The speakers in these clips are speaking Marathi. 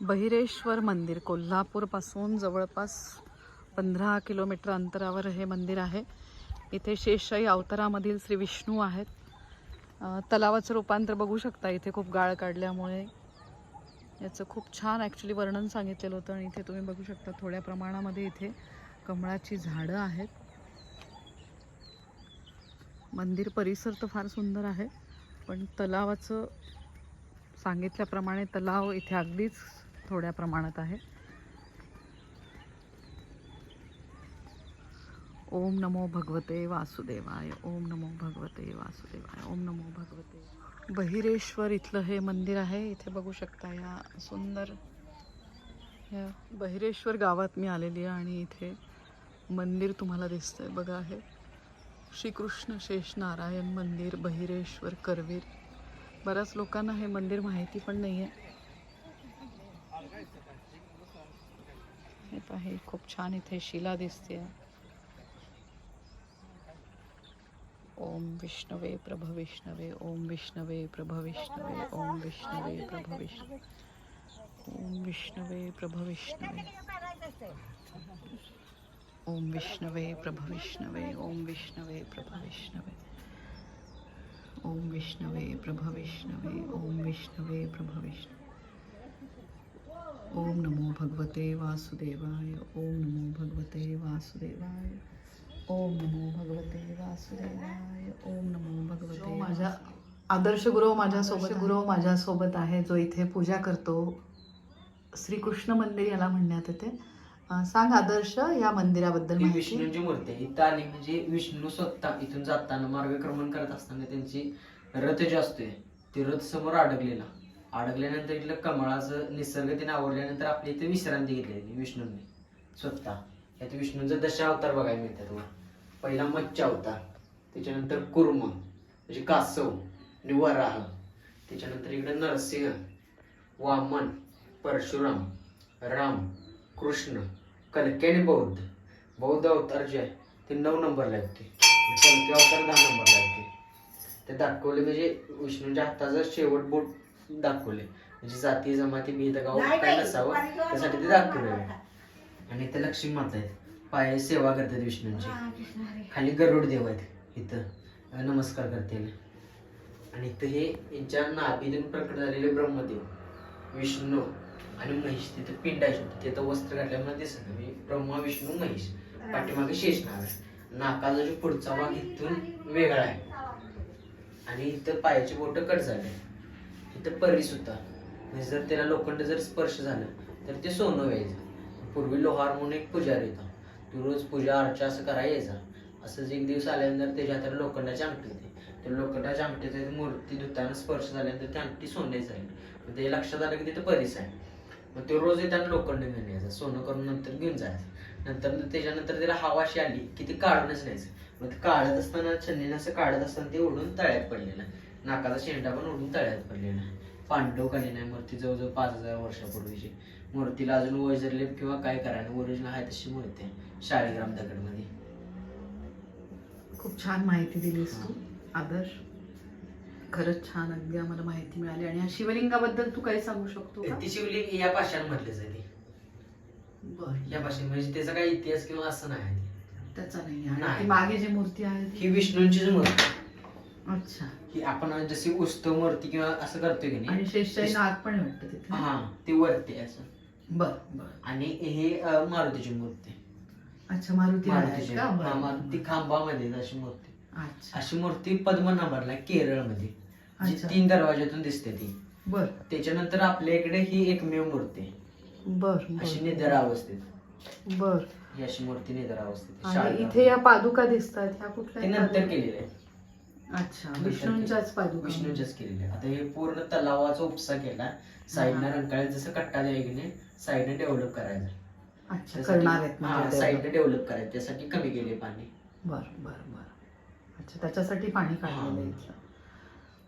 बहिरेश्वर मंदिर कोल्हापूरपासून जवळपास पंधरा किलोमीटर अंतरावर हे मंदिर आहे. इथे शेषशाही अवतारामधील श्री विष्णू आहेत. तलावाचं रूपांतर बघू शकता. इथे खूप गाळ काढल्यामुळे याचं खूप छान ॲक्च्युली वर्णन सांगितलेलं होतं आणि इथे तुम्ही बघू शकता थोड्या प्रमाणामध्ये इथे कमळाची झाडं आहेत. मंदिर परिसर तर फार सुंदर आहे पण तलावाचं सांगितल्याप्रमाणे तलाव इथे अगदीच थोड्या प्रमाणात आहे. ओम नमो भगवते वासुदेवाय ओम नमो भगवते वासुदेवाय ओम नमो भगवते बहिरेश्वर इथलं हे मंदिर आहे इथे बघू शकता या सुंदर या बहिरेश्वर गावात मी आलेली आहे आणि इथे मंदिर तुम्हाला दिसतंय. बघा हे श्रीकृष्ण शेष नारायण मंदिर बहिरेश्वर करवीर. बऱ्याच लोकांना हे मंदिर माहिती पण नाही आहे हे पाहि खूप छान इथे शिला दिसते ओम विष्णवे प्रभ विष्णवे ओम विष्णवे प्रभ विष्णवे ओम विष्णवे प्रभ विष्णवे ओम विष्णवे प्रभ विष्णवे ओम विष्णवे प्रभ विष्णवे ओम विष्णवे प्रभ विष्णवे ओम विष्णवे प्रभ विष्णवे ओम विष्णवे प्रभ विष्णवे. ओम नमो भगवते वासुदेवाय ओम नमो भगवते वासुदेवाय ओम नमो भगवते वासुदेवाय ओम नमो भगवते माझा आदर्श गुरु माझ्यासोबत गुरु माझ्यासोबत आहे जो इथे पूजा करतो. श्रीकृष्ण मंदिर याला म्हणण्यात येते. सांग आदर्श या मंदिराबद्दल ही माहिती. विष्णूंची मूर्ती आहे. इथं आली म्हणजे विष्णू स्वतः इथून जाताना मार्गक्रमण करत असताना त्यांची रथ जे असतोय ते रथ समोर अडकलेला. अडकल्यानंतर इथलं कमळाचं निसर्ग तिने आवडल्यानंतर आपली इथे विश्रांती घेतलेली विष्णूंनी. स्वतः. यात विष्णूंचा दशा अवतार बघायला मिळतात तुम्हाला पहिला मच्छ अवतार त्याच्यानंतर कुर्म म्हणजे कासव आणि वराह. त्याच्यानंतर इकडे नरसिंह वामन परशुराम राम कृष्ण कल्की आणि बौद्ध. बौद्ध अवतार जे आहे ते नऊ नंबरला येते कलके अवतार दहा नंबरला येते ते दाखवले म्हणजे विष्णूंच्या हाताचा शेवट बोट दाखवले म्हणजे जाती जमाती भेदगाव काय नसावं त्यासाठी ते दाखवले आणि इथे लक्ष्मी माता आहेत. पाय सेवा करतात विष्णूंची. खाली गरुड देव आहेत इथं. अं, नमस्कार करतील. आणि इथं हे यांच्या नाभीतून प्रकट झालेले ब्रह्मदेव विष्णू आणि महिष तिथं पिंड आहे छोटी. तिथं वस्त्र घातल्यामुळे दिसत नाही. म्हणजे ब्रह्मा विष्णू महिष पाठीमागे शेष नाग आहे. नाकाचा जो पुढचा भाग इथून वेगळा आहे. आणि इथं पायाची बोट कट झाले. इथं परी सुद्धा. म्हणजे जर त्याला लोखंड जर स्पर्श झालं तर ते सोनं व्हायचं. पूर्वी लोहार म्हणून एक पुजारी होता. तो रोज पूजा अर्चा असं करायचा यायचा. असंच एक दिवस आल्यानंतर त्याच्या हातात लोखंडाची अंगठी होती. तर लोखंडाच्या अंगठीचा मूर्ती धुताना स्पर्श झाल्यानंतर ती अंगठी सोन्याची आहे मग ते लक्षात आलं की तिथं परीस आहे. मग ते रोज येताना लोखंड घेऊन यायचं. सोनं करून नंतर घेऊन जायचं. नंतर त्याच्यानंतर त्याला हवा अशी आली की ती काढूनच न्यायचं. मग ते काढत असताना छन्नीनं असं काढत असताना ते उडून तळ्यात पडलेलं. नाकाचा शेंडा पण उडून तळ्यात पडलेला. पांडव आहे मूर्ती जवळजवळ पाच हजार वर्षापूर्वीची मूर्तीला अजून वैजरलेप किंवा काय करायला ओरिजिनल आहे तशी मूर्ती आहे. शाळीग्राम दगडमध्ये. खूप छान माहिती दिलीस तू. आदर्श. खरंच छान. अगदी आम्हाला माहिती मिळाली. आणि या शिवलिंगाबद्दल तू काही सांगू शकतो का? ती शिवलिंग या आहे ती बर. या पाषाण म्हणजे त्याचा काही इतिहास किंवा असं नाही. त्याचा नाही. आणि नाही. ती मागे जी मूर्ती आहे ही विष्णूंचीच मूर्ती. अच्छा. ही आपण जशी उत्सव मूर्ती किंवा असं करतोय की नाही आणि नाग पण आहे वाटतं तिथे? हा ती वरती आहे असं. बर बर. आणि हे अं, मारुतीची मूर्ती आहे. अच्छा मारुती आहे मारुतीची का? हा, बरं, मारुती बरं. खांबामध्ये आहे अशी मूर्ती. अच्छा. अशी मूर्ती केरळमध्ये. जी अच्छा. तीन दरवाज्यातून दिसते ती. बर. त्याच्यानंतर आपल्या इकडे ही एकमेव मूर्ती आहे. बर अशी बर. निधर अवस्थेत बर. ही अशी मूर्ती निधर अवस्थेत आणि शाळेत इथे या पादुका दिसतात ह्या कुठल्या ते नंतर पादुका? केलेले आहे अच्छा विष्णूंच्याच पादुका. विष्णूच्याच केलेले आहे. आता हे पूर्ण तलावाचा उपसा केला साईडनं रंकाळ्यात जसं कट्टा द्यायला साईडने डेव्हलप करायचं. अच्छा त्यासाठी- करणार आहेत हा, म्हणजे साईडने डेव्हलप करायचं त्यासाठी कमी केले पाणी. बर बर बर. अच्छा त्याच्यासाठी पाणी काढलेलं आहे. इथलं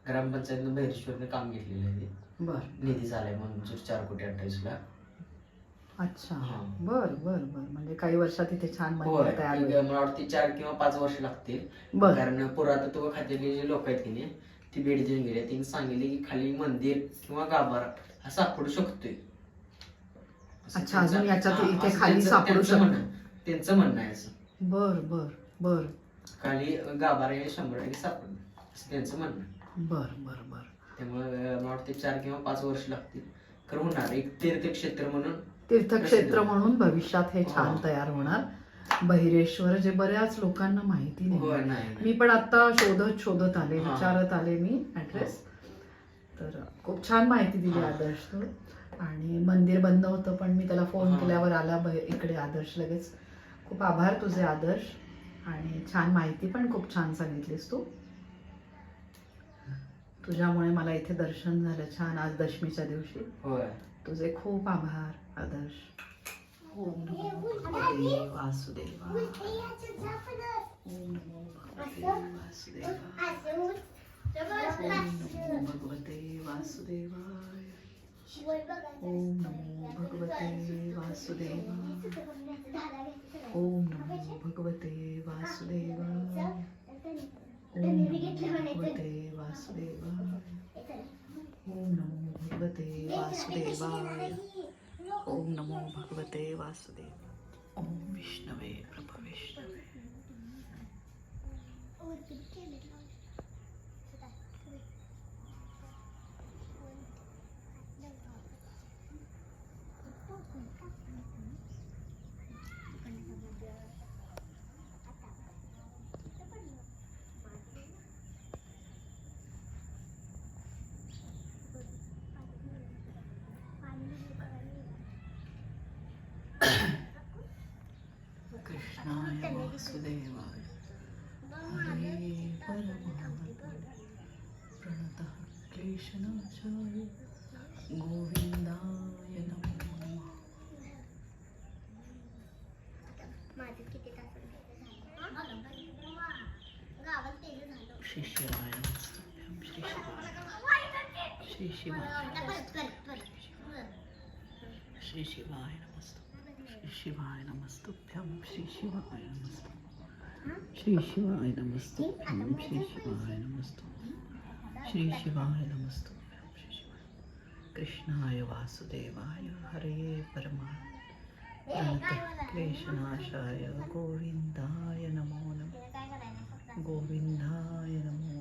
ग्रामपंचायतनं बहिरेश्वरनं काम घेतलेलं आहे. बर. निधी झालाय म्हणून चार कोटी अठ्ठावीस लाख अच्छा. हा. बर बर बर. म्हणजे काही वर्षात इथे छान होय मंदिर तयार होईल. मला वाटते चार किंवा पाच वर्ष लागतील. बर. कारण पुरातत्व खात्यातले जे लोक आहेत की नाही ती भेट देऊन गेले. त्यांनी सांगितले की खाली मंदिर किंवा गाभारा हा सापडू शकतोय. असं अच्छा, अजून त्यांचं- याच्यात हा, इथे असं खाली त्यांचं- सापडू त्यांचं शकतं. म्हणणं आहे. त्यांचं म्हणणं आहे असं. बर बर बर. खाली गाभारा हे शंभर टक्के सापडणार असं त्यांचं म्हणणं आहे. बर बर बर. त्यामुळे अं, मला वाटते चार किंवा पाच वर्ष लागतील. होणार एक तीर्थक्षेत्र म्हणून तीर्थक्षेत्र म्हणून भविष्यात हे छान हो. तयार होणार बहिरेश्वर जे बऱ्याच लोकांना माहिती नाही. मी पण आता शोधत शोधत आले. विचारत आले मी ऍड्रेस तर खूप छान माहिती दिली. आदर्श तू आणि मंदिर बंद होतं पण मी त्याला फोन. केल्यावर आला इकडे आदर्श लगेच खूप आभार तुझे आदर्श आणि छान माहिती पण खूप छान सांगितलीस तू तुझ्यामुळे मला इथे दर्शन झालं छान आज दशमीच्या दिवशी. तुझे खूप आभार आदर्श. ओम नमो भगवते वासुदेवाय ओम नमो भगवते वासुदेवाय ओम नमो भगवते वासुदेवाय. ओम नमो भगवते वासुदेवाय. ओम नमो भगवते नमो भगवते वासुदेवाय ओम नमो भगवते वासुदेवाय। ओम नमो भगवते वासुदेव ओम विष्णवे प्रभ विष्णवे। वासुदेवाय हरे परमात्मने प्रणतः क्लेशनाशाय गोविंदाय नमो श्री शिवाय श्री शिवाय श्री शिवाय श्री शिवाय नमस्तुभ्यं श्री शिवाय नमस्तु. श्री शिवाय नमस्तुभ्यं श्री शिवाय नमस्तुभ्यं श्री शिवाय शिवाय. कृष्णाय वासुदेवाय हरे परमात्मा. क्लेशनाशाय गोविन्दाय नमो नमः. गोविन्दाय नमो नमः